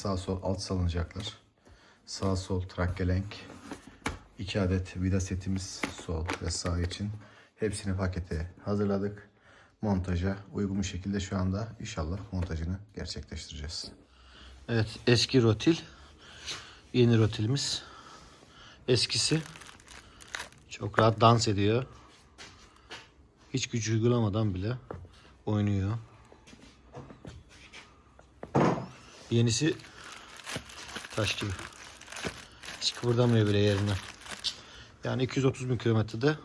sağ sol alt salıncaklar. Sağ sol trakkelenk. 2 adet vida setimiz sol ve sağ için. Hepsini pakete hazırladık. Montaja uygun bir şekilde şu anda inşallah montajını gerçekleştireceğiz. Evet eski rotil. Yeni rotilimiz. Eskisi. Çok rahat dans ediyor. Hiç güç uygulamadan bile oynuyor. Yenisi taş gibi. Hiç kıpırdamıyor bile yerinden. Yani 230 bin kilometrede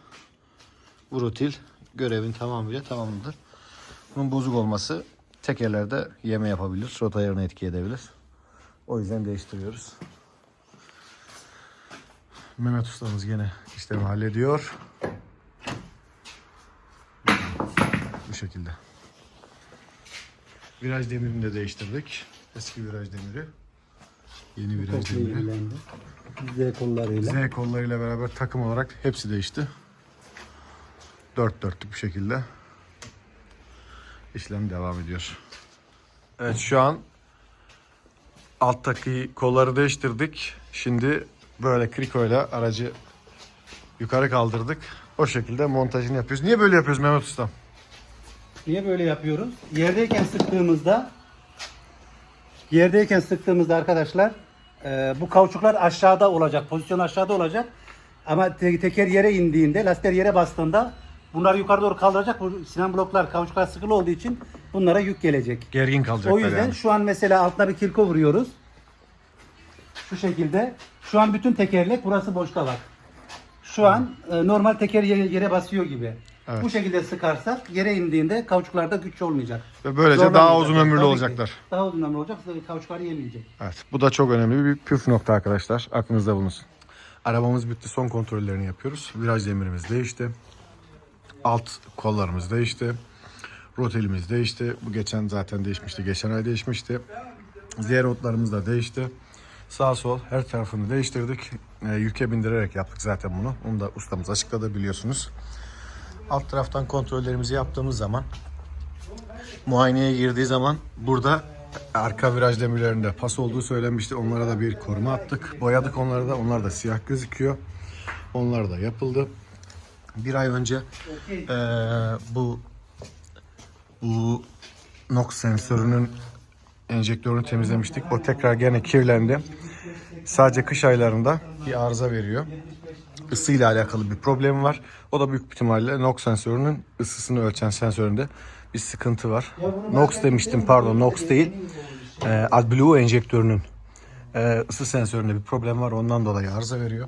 bu rotil görevin tamamıyla tamamladı. Bunun bozuk olması tekerlerde yeme yapabilir. Rota ayarına etki edebilir. O yüzden değiştiriyoruz. Mehmet ustamız yine işlemi hallediyor. Bu şekilde. Viraj demirini de değiştirdik. Eski viraj demiri. Yeni demiri. Z kollarıyla. Z kollarıyla beraber takım olarak hepsi değişti. Dört dörtlük bir şekilde işlem devam ediyor. Evet şu an alttaki kolları değiştirdik. Şimdi böyle krikoyla aracı yukarı kaldırdık. O şekilde montajını yapıyoruz. Niye böyle yapıyoruz Mehmet Usta? Niye böyle yapıyoruz? Yerdeyken sıktığımızda yerdeyken sıktığımızda arkadaşlar e, bu kauçuklar aşağıda olacak. Pozisyon aşağıda olacak. Ama te- teker yere indiğinde, lastikler yere bastığında bunları yukarı doğru kaldıracak. Bu sinan bloklar, kauçuklar sıkılı olduğu için bunlara yük gelecek. Gergin kalacaklar O yüzden yani. şu an mesela altına bir kirko vuruyoruz. Şu şekilde. Şu an bütün tekerlek burası boşta bak. Şu an e, normal teker yere, yere basıyor gibi. Evet. Bu şekilde sıkarsak yere indiğinde kauçuklarda güç olmayacak. Ve böylece daha uzun ömürlü Tabii ki. olacaklar. Daha uzun ömürlü olacak. Kauçukları yemeyecek. Evet, bu da çok önemli bir püf nokta arkadaşlar. Aklınızda bulunsun. Arabamız bitti. Son kontrollerini yapıyoruz. Viraj demirimiz değişti. Alt kollarımız değişti. Rotelimiz değişti. Bu geçen zaten değişmişti. Geçen ay değişmişti. Z rotlarımız da değişti. Sağ sol her tarafını değiştirdik. E, yüke bindirerek yaptık zaten bunu. Onu da ustamız açıkladı biliyorsunuz. Alt taraftan kontrollerimizi yaptığımız zaman muayeneye girdiği zaman burada arka viraj demirlerinde pas olduğu söylenmişti. Onlara da bir koruma attık. Boyadık onları da. Onlar da siyah gözüküyor. Onlar da yapıldı. Bir ay önce eee, bu bu NOx sensörünün enjektörünü temizlemiştik. O tekrar gene kirlendi. Sadece kış aylarında bir arıza veriyor. Isıyla alakalı bir problem var. O da büyük ihtimalle NOx sensörünün ısısını ölçen sensöründe bir sıkıntı var. NOx demiştim pardon NOx değil. Ee, AdBlue enjektörünün e, ısı sensöründe bir problem var. Ondan dolayı arıza veriyor.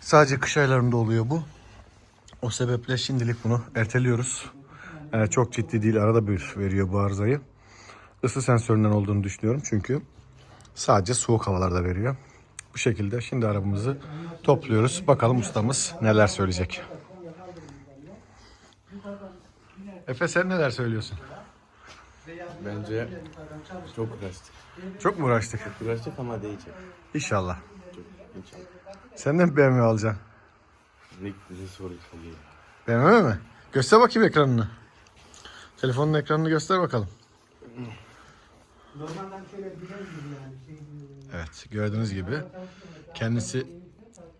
Sadece kış aylarında oluyor bu. O sebeple şimdilik bunu erteliyoruz. Ee, çok ciddi değil. Arada bir veriyor bu arızayı. Isı sensöründen olduğunu düşünüyorum. Çünkü sadece soğuk havalarda veriyor. Bu şekilde şimdi arabamızı topluyoruz. Bakalım ustamız neler söyleyecek. Efe sen neler söylüyorsun? Bence çok uğraştık. Çok mu uğraştık? Uğraştık ama değecek. İnşallah. İnşallah. Sen de mi BMW alacaksın? Rick bize soru soruyor. BMW mi? Göster bakayım ekranını. Telefonun ekranını göster bakalım. Normalden şöyle bir gibi yani. Evet gördüğünüz gibi kendisi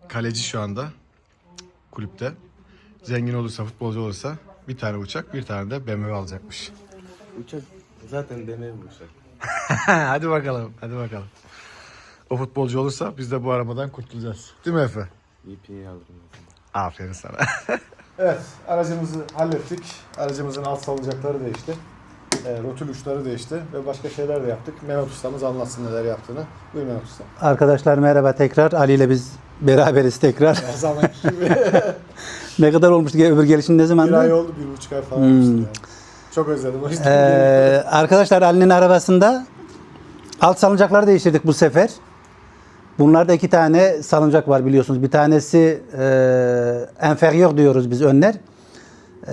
kaleci şu anda kulüpte. Zengin olursa futbolcu olursa bir tane uçak bir tane de BMW alacakmış. Uçak zaten demir bu uçak. hadi bakalım hadi bakalım. O futbolcu olursa biz de bu arabadan kurtulacağız. Değil mi Efe? VP'yi alırım. o zaman. Aferin sana. evet aracımızı hallettik. Aracımızın alt salıncakları değişti. E, rotül uçları değişti ve başka şeyler de yaptık. Mehmet ustamız anlatsın neler yaptığını. Buyur Mehmet usta. Arkadaşlar merhaba tekrar. Ali ile biz beraberiz tekrar. Her zaman gibi ne kadar olmuştu öbür gelişin ne bir zaman? ay oldu, bir buçuk ay falan olmuştu yani. Çok özledim. O yüzden Ee, arkadaşlar Ali'nin arabasında alt salıncakları değiştirdik bu sefer. Bunlarda iki tane salıncak var biliyorsunuz. Bir tanesi e, inferior diyoruz biz önler.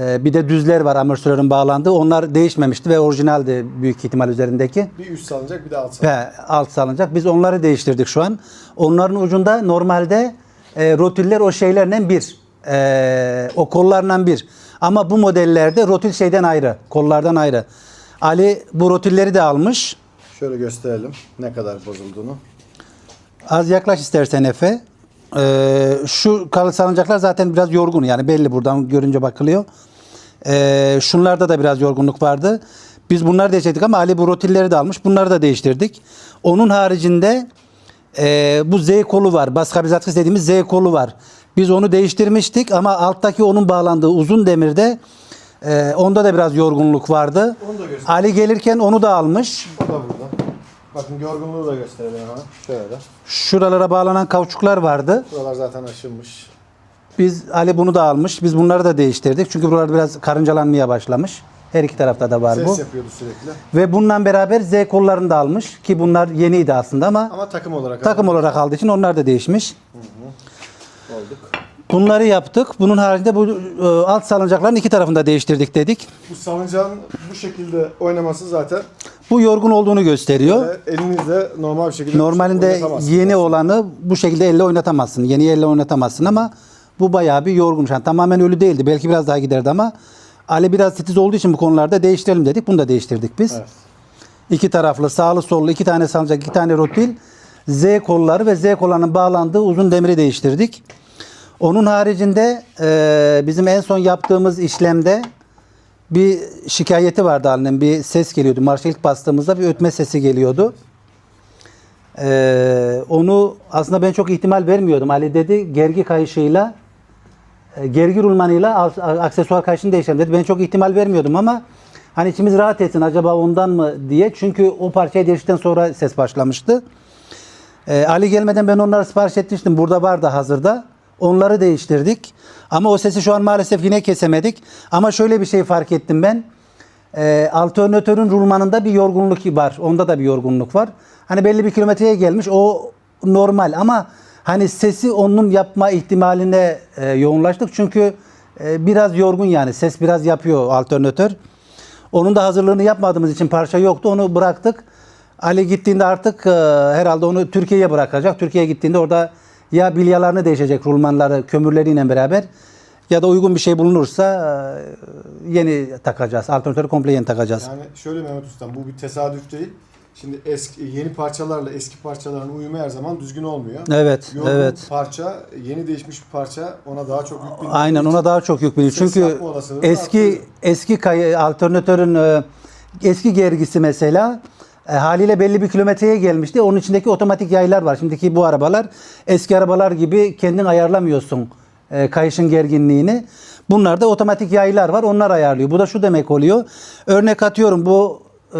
E, bir de düzler var amortisörün bağlandığı. Onlar değişmemişti ve orijinaldi büyük ihtimal üzerindeki. bir üst salıncak bir de alt salıncak. Ve alt salıncak. Biz onları değiştirdik şu an. Onların ucunda normalde e, rotüller o şeylerle bir. E, o kollarla bir. Ama bu modellerde rotül şeyden ayrı. Kollardan ayrı. Ali bu rotülleri de almış. Şöyle gösterelim ne kadar bozulduğunu. Az yaklaş istersen Efe. Ee, şu kalı salıncaklar zaten biraz yorgun yani belli buradan görünce bakılıyor. Ee, şunlarda da biraz yorgunluk vardı. Biz bunları değiştirdik ama Ali bu rotilleri de almış. Bunları da değiştirdik. Onun haricinde e, bu Z kolu var. Baskabilizatkıs dediğimiz Z kolu var. Biz onu değiştirmiştik ama alttaki onun bağlandığı uzun demirde e, onda da biraz yorgunluk vardı. Onu da göster. Ali gelirken onu da almış. O da burada. Bakın yorgunluğu da gösterelim hemen. Şöyle. Şuralara bağlanan kauçuklar vardı. Buralar zaten aşınmış. Biz Ali bunu da almış. Biz bunları da değiştirdik. Çünkü buralar biraz karıncalanmaya başlamış. Her iki tarafta da var Ses bu. yapıyordu sürekli. Ve bununla beraber Z kollarını da almış ki bunlar yeniydi aslında ama Ama takım olarak takım olarak aldığı için onlar da değişmiş. olduk. Bunları yaptık. Bunun haricinde bu e, alt salıncakların iki tarafını da değiştirdik dedik. Bu salıncağın bu şekilde oynaması zaten Bu yorgun olduğunu gösteriyor. e, elinizle normal bir şekilde Normalinde oynatamazsınız. yeni olanı bu şekilde elle oynatamazsın. Yeni elle oynatamazsın ama bu bayağı bir yorgunmuş. Yani tamamen ölü değildi. Belki biraz daha giderdi ama Ali biraz titiz olduğu için bu konularda değiştirelim dedik. Bunu da değiştirdik biz. Evet. İki taraflı sağlı sollu iki tane salıncak iki tane rotil Z kolları ve Z kollarının bağlandığı uzun demiri değiştirdik. Onun haricinde e, bizim en son yaptığımız işlemde bir şikayeti vardı Ali'nin. Bir ses geliyordu. Marşa ilk bastığımızda bir ötme sesi geliyordu. E, onu aslında ben çok ihtimal vermiyordum. Ali dedi gergi kayışıyla e, gergi rulmanıyla aksesuar kayışını değiştirelim dedi. Ben çok ihtimal vermiyordum ama hani içimiz rahat etsin acaba ondan mı diye. Çünkü o parçayı değiştikten sonra ses başlamıştı. Ee, Ali gelmeden ben onları sipariş etmiştim. Burada vardı hazırda. Onları değiştirdik. Ama o sesi şu an maalesef yine kesemedik. Ama şöyle bir şey fark ettim ben. Ee, alternatörün rulmanında bir yorgunluk var. Onda da bir yorgunluk var. Hani belli bir kilometreye gelmiş. O normal ama hani sesi onun yapma ihtimaline e, yoğunlaştık. Çünkü e, biraz yorgun yani. Ses biraz yapıyor alternatör. Onun da hazırlığını yapmadığımız için parça yoktu. Onu bıraktık. Ali gittiğinde artık e, herhalde onu Türkiye'ye bırakacak. Türkiye'ye gittiğinde orada ya bilyalarını değişecek rulmanları kömürleriyle beraber ya da uygun bir şey bulunursa e, yeni takacağız. Alternatörü komple yeni takacağız. Yani şöyle Mehmet Ustam bu bir tesadüf değil. Şimdi eski yeni parçalarla eski parçaların uyumu her zaman düzgün olmuyor. Evet, Yorgun evet. parça, yeni değişmiş bir parça ona daha çok yük bindiği Aynen ona daha çok yük biniyor. Çünkü eski artırıyor. eski kay- alternatörün e, eski gergisi mesela e, haliyle belli bir kilometreye gelmişti. Onun içindeki otomatik yaylar var. Şimdiki bu arabalar eski arabalar gibi kendin ayarlamıyorsun e, kayışın gerginliğini. Bunlarda otomatik yaylar var. Onlar ayarlıyor. Bu da şu demek oluyor. Örnek atıyorum bu e,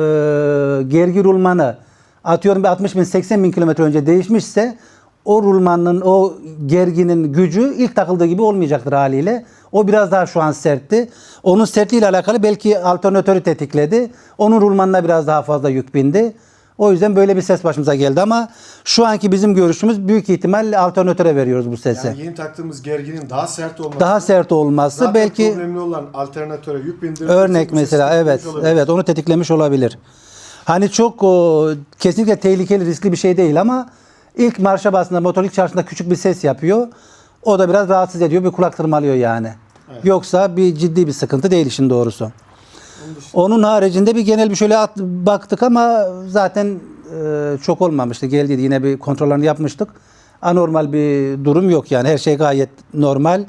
gergi rulmanı atıyorum bir 60 bin 80 bin kilometre önce değişmişse o rulmanın o gerginin gücü ilk takıldığı gibi olmayacaktır haliyle. O biraz daha şu an sertti. Onun sertliğiyle alakalı belki alternatörü tetikledi. Onun rulmanına biraz daha fazla yük bindi. O yüzden böyle bir ses başımıza geldi ama şu anki bizim görüşümüz büyük ihtimal alternatöre veriyoruz bu sesi. yani yeni taktığımız gerginin daha sert olması. daha sert olması zaten belki problemli olan alternatöre yük bindirdiği Örnek mesela evet olabilir. evet onu tetiklemiş olabilir. Hani çok o, kesinlikle tehlikeli riskli bir şey değil ama ilk marşa bastığında motor ilk çalıştığında küçük bir ses yapıyor. O da biraz rahatsız ediyor bir kulak tırmalıyor yani. Yoksa bir ciddi bir sıkıntı değil işin doğrusu. Onun haricinde bir genel bir şöyle at, baktık ama zaten e, çok olmamıştı. Geldiydi yine bir kontrollerini yapmıştık. Anormal bir durum yok yani her şey gayet normal.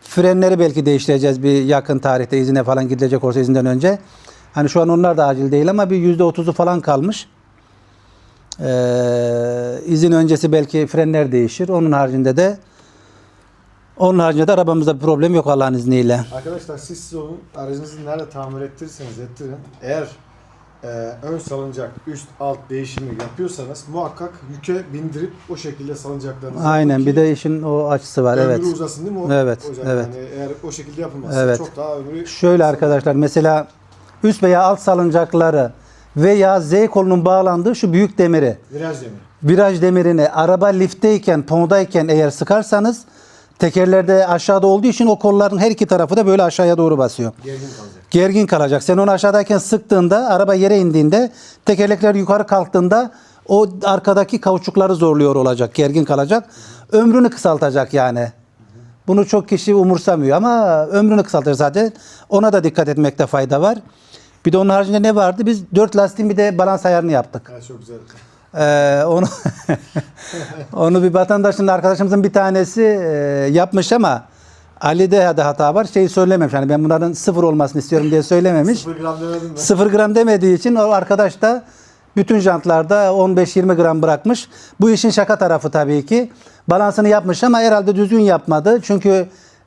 Frenleri belki değiştireceğiz bir yakın tarihte izine falan gidilecek olsa izinden önce. Hani şu an onlar da acil değil ama bir yüzde otuzu falan kalmış. Ee, izin öncesi belki frenler değişir. Onun haricinde de onun haricinde de arabamızda bir problem yok Allah'ın izniyle. Arkadaşlar siz siz. Aracınızı nerede tamir ettirirseniz ettirin. Eğer e, ön salıncak üst alt değişimi yapıyorsanız muhakkak yüke bindirip o şekilde salıncaklarınızı Aynen bir de işin o açısı var. ömrü Evet. uzasın değil mi? O, Evet, yüzden evet. Yani eğer o şekilde yapılmazsa Evet. çok daha ömrü Şöyle arkadaşlar mesela üst veya alt salıncakları veya Z kolunun bağlandığı şu büyük demiri viraj demiri. viraj demirini araba liftteyken, pondayken eğer sıkarsanız tekerlerde aşağıda olduğu için o kolların her iki tarafı da böyle aşağıya doğru basıyor. Gergin kalacak. Gergin kalacak. Sen onu aşağıdayken sıktığında araba yere indiğinde tekerlekler yukarı kalktığında o arkadaki kauçukları zorluyor olacak. Gergin kalacak. Ömrünü kısaltacak yani. Bunu çok kişi umursamıyor ama ömrünü kısaltır zaten. Ona da dikkat etmekte fayda var. Bir de onun haricinde ne vardı? Biz dört lastiğin bir de balans ayarını yaptık. Evet, çok güzel. Ee, onu onu bir vatandaşın arkadaşımızın bir tanesi e, yapmış ama Ali'de de hata var. Şeyi söylememiş. Hani ben bunların sıfır olmasını istiyorum diye söylememiş. 0 gram demedin mi? 0 gram demediği için o arkadaş da bütün jantlarda 15-20 gram bırakmış. Bu işin şaka tarafı tabii ki. Balansını yapmış ama herhalde düzgün yapmadı. Çünkü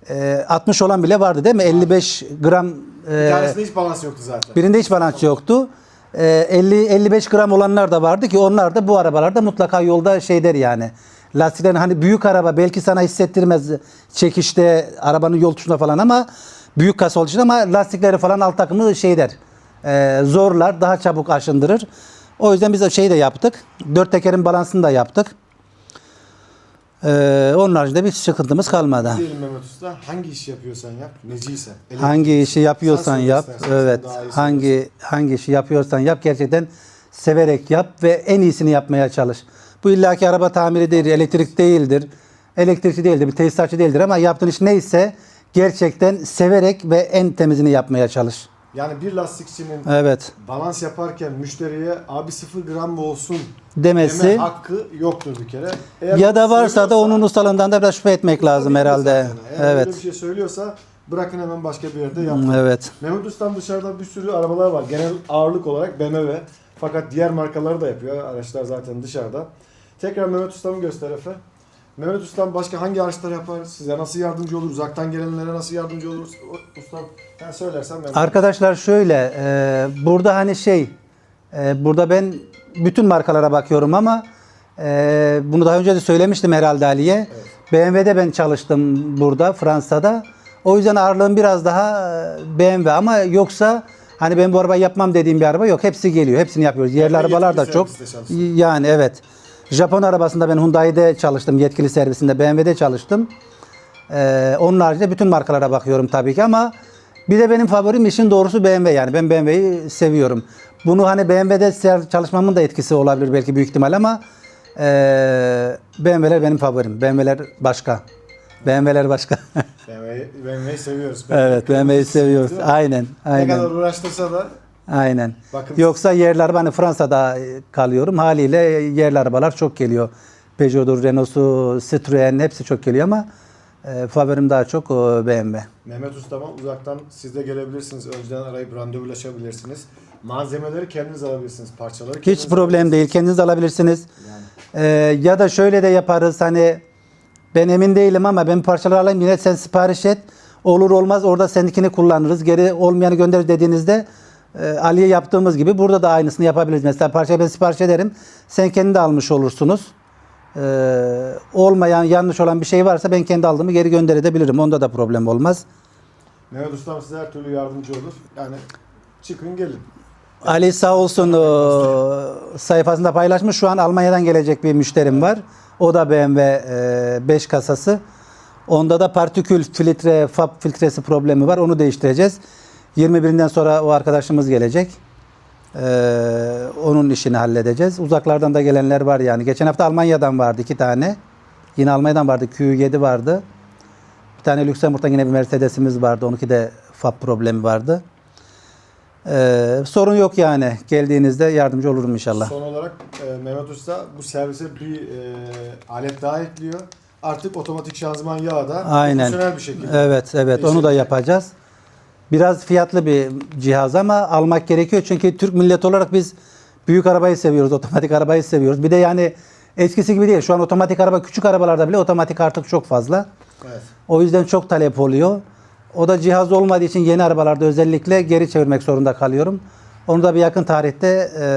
e, 60 olan bile vardı değil mi? 55 gram e, Bir tanesinde hiç balans yoktu zaten. birinde hiç balans yoktu. E, 50 55 gram olanlar da vardı ki onlar da bu arabalarda mutlaka yolda şey der yani. Lastiklerin hani büyük araba belki sana hissettirmez çekişte arabanın yol tuşunda falan ama büyük kasa olduğu için ama lastikleri falan alt takımı şey der. e, zorlar, daha çabuk aşındırır. O yüzden biz o şeyi de yaptık. Dört tekerin balansını da yaptık. E, onun haricinde bir sıkıntımız kalmadı. Diyelim Mehmet Usta hangi işi yapıyorsan yap, neciysen. Hangi işi yapıyorsan Sen yap. istersen, Evet. daha iyi Hangi hangi işi yapıyorsan yap gerçekten severek yap ve en iyisini yapmaya çalış. Bu illaki araba tamiri değildir, elektrik değildir. Elektrikçi değildir, bir tesisatçı değildir ama yaptığın iş neyse gerçekten severek ve en temizini yapmaya çalış. Yani bir lastikçinin Evet. balans yaparken müşteriye abi 0 gram mı olsun Demesi deme hakkı yoktur bir kere. Eğer ya da varsa da onun ustalığından da biraz şüphe etmek lazım herhalde. zaten. Eğer Evet. bir şey söylüyorsa bırakın hemen başka bir yerde yapın. Evet. Mehmet Usta'nın dışarıda bir sürü arabalar var. Genel ağırlık olarak BMW. Fakat diğer markaları da yapıyor. Araçlar zaten dışarıda. Tekrar Mehmet Usta'mı göster Efe. Mehmet Usta'm başka hangi araçlar yapar? Size nasıl yardımcı olur? Uzaktan gelenlere nasıl yardımcı olur? Ustam sen söylersen ben... Arkadaşlar şöyle, e, burada hani şey, e, burada ben bütün markalara bakıyorum ama e, bunu daha önce de söylemiştim herhalde Ali'ye. BMW'de ben çalıştım burada Fransa'da. O yüzden ağırlığım biraz daha e, BMW ama yoksa hani ben bu arabayı yapmam dediğim bir araba yok. Hepsi geliyor. Hepsini yapıyoruz. Yerli Yani arabalar da çok. Yani evet. Japon arabasında ben Hyundai'de çalıştım. Yetkili servisinde BMW'de çalıştım. Ee, onun haricinde bütün markalara bakıyorum tabii ki ama bir de benim favorim işin doğrusu BMW yani. Ben BMW'yi seviyorum. Bunu hani BMW'de çalışmamın da etkisi olabilir belki büyük ihtimal ama ee, BMW'ler benim favorim. BMW'ler başka. BMW'ler başka. BMW'yi BMW'yi seviyoruz. evet BMW'yi seviyoruz. Mi? Aynen. Ne Aynen. kadar uğraştırsa da Aynen. Bakın- Yoksa yerli araba hani Fransa'da e, kalıyorum. Haliyle yerli arabalar çok geliyor. Peugeot'dur, Renault'su, Citroen hepsi çok geliyor ama e, favorim daha çok o BMW. Mehmet Usta'ma uzaktan siz de gelebilirsiniz. Önceden arayıp randevulaşabilirsiniz. Malzemeleri kendiniz alabilirsiniz. Parçaları kendiniz Hiç problem değil. Kendiniz alabilirsiniz. E, ya da şöyle de yaparız hani ben emin değilim ama ben parçaları alayım yine sen sipariş et. Olur olmaz orada seninkini kullanırız. Geri olmayanı göndeririz dediğinizde e, Ali'ye yaptığımız gibi burada da aynısını yapabiliriz. Mesela parçayı ben sipariş ederim. Sen kendi de almış olursunuz. E, olmayan yanlış olan bir şey varsa ben kendi aldığımı geri gönderebilirim. Onda da problem olmaz. Mehmet Usta'm size her türlü yardımcı olur. Yani çıkın gelin. Ali sağ olsun e, sayfasında paylaşmış. Şu an Almanya'dan gelecek bir müşterim var. O da BMW 5 kasası. Onda da partikül filtre, FAB filtresi problemi var. Onu değiştireceğiz. 21'inden sonra o arkadaşımız gelecek. Ee, onun işini halledeceğiz. Uzaklardan da gelenler var yani. Geçen hafta Almanya'dan vardı iki tane. Yine Almanya'dan vardı. Q7 vardı. Bir tane Lüksemburg'dan yine bir Mercedes'imiz vardı. Onunki de FAB problemi vardı. Ee, sorun yok yani. Geldiğinizde yardımcı olurum inşallah. Son olarak e, Mehmet Usta bu servise bir e, alet daha ekliyor. Artık otomatik şanzıman yağı da Aynen. profesyonel bir şekilde. Evet, evet. Onu da yapacağız. Biraz fiyatlı bir cihaz ama almak gerekiyor. Çünkü Türk milleti olarak biz büyük arabayı seviyoruz, otomatik arabayı seviyoruz. Bir de yani eskisi gibi değil. Şu an otomatik araba, küçük arabalarda bile otomatik artık çok fazla. Evet. O yüzden çok talep oluyor. O da cihaz olmadığı için yeni arabalarda özellikle geri çevirmek zorunda kalıyorum. Onu da bir yakın tarihte e,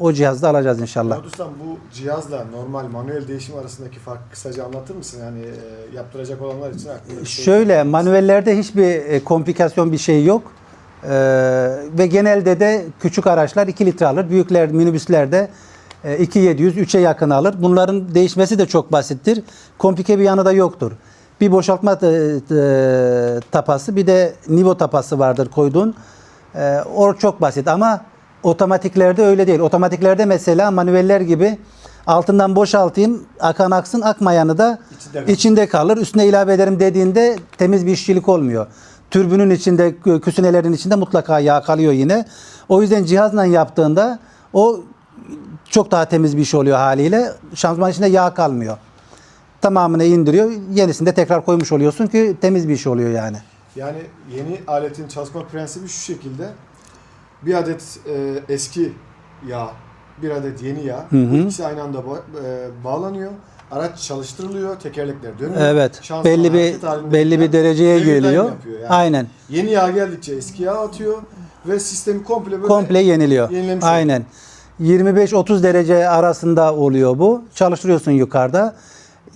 o cihazda alacağız inşallah. Ustam bu cihazla normal manuel değişim arasındaki farkı kısaca anlatır mısın? Yani e, yaptıracak olanlar için aklında bir şey- Şöyle manuellerde hiçbir e, komplikasyon bir şey yok. Ee, ve genelde de küçük araçlar 2 litre alır. Büyükler minibüslerde e, 2700 3'e yakın alır. Bunların değişmesi de çok basittir. Komplike bir yanı da yoktur. Bir boşaltma e, e, tapası bir de nivo tapası vardır koyduğun. E, o çok basit ama otomatiklerde öyle değil. Otomatiklerde mesela manueller gibi altından boşaltayım akan aksın akmayanı da İçinde kalır. içinde kalır. Üstüne ilave ederim dediğinde temiz bir işçilik olmuyor. Türbünün içinde, küsünelerin içinde mutlaka yağ kalıyor yine. O yüzden cihazla yaptığında o çok daha temiz bir iş oluyor haliyle. Şanzıman içinde yağ kalmıyor. Tamamını indiriyor. Yenisini de tekrar koymuş oluyorsun ki temiz bir iş oluyor yani. Yani yeni aletin çalışma prensibi şu şekilde. Bir adet e, eski yağ, bir adet yeni yağ. Bu ikisi aynı anda ba- e, bağlanıyor. Araç çalıştırılıyor, tekerlekler dönüyor. Evet. Şanzıman belli bir belli bir dereceye geliyor. yani. Aynen. Yeni yağ geldikçe eski yağ atıyor ve sistemi komple böyle Komple yeniliyor. Yenilemiş Aynen. 25-30 derece arasında oluyor bu. Çalıştırıyorsun yukarıda.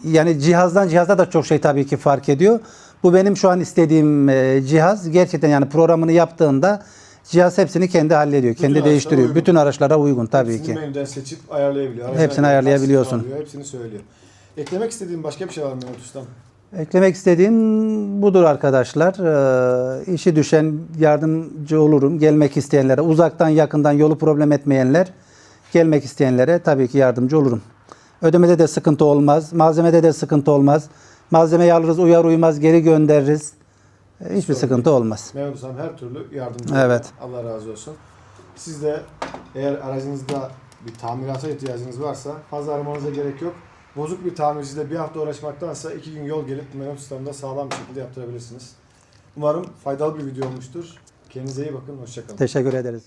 Yani cihazdan cihaza da çok şey tabii ki fark ediyor. Bu benim şu an istediğim e, cihaz. Gerçekten yani programını yaptığında cihaz hepsini kendi hallediyor. kendi araçlara değiştiriyor. uygun. Bütün araçlara uygun tabii Hepsini ki. menüden seçip ayarlayabiliyor. Hepsini göre ayarlayabiliyorsun. alıyor, Hepsini söylüyor. Eklemek istediğin başka bir şey var mı Mehmet Ustam? Eklemek istediğim budur arkadaşlar. Ee, işi düşen yardımcı olurum. Gelmek isteyenlere, uzaktan yakından yolu problem etmeyenler, gelmek isteyenlere tabii ki yardımcı olurum. Ödemede de sıkıntı olmaz. Malzemede de sıkıntı olmaz. Malzemeyi alırız, uyar uymaz geri göndeririz. Ee, Hiçbir Sorun sıkıntı olmaz. Mehmet Ustam her türlü yardımcı Evet. Allah razı olsun. Siz de eğer aracınızda bir tamirata ihtiyacınız varsa fazla aramanıza gerek yok. Bozuk bir tamircide bir hafta uğraşmaktansa iki gün yol gelip Mehmet Ustam'da sağlam bir şekilde yaptırabilirsiniz. Umarım faydalı bir video olmuştur. Kendinize iyi bakın. Hoşçakalın. Teşekkür ederiz.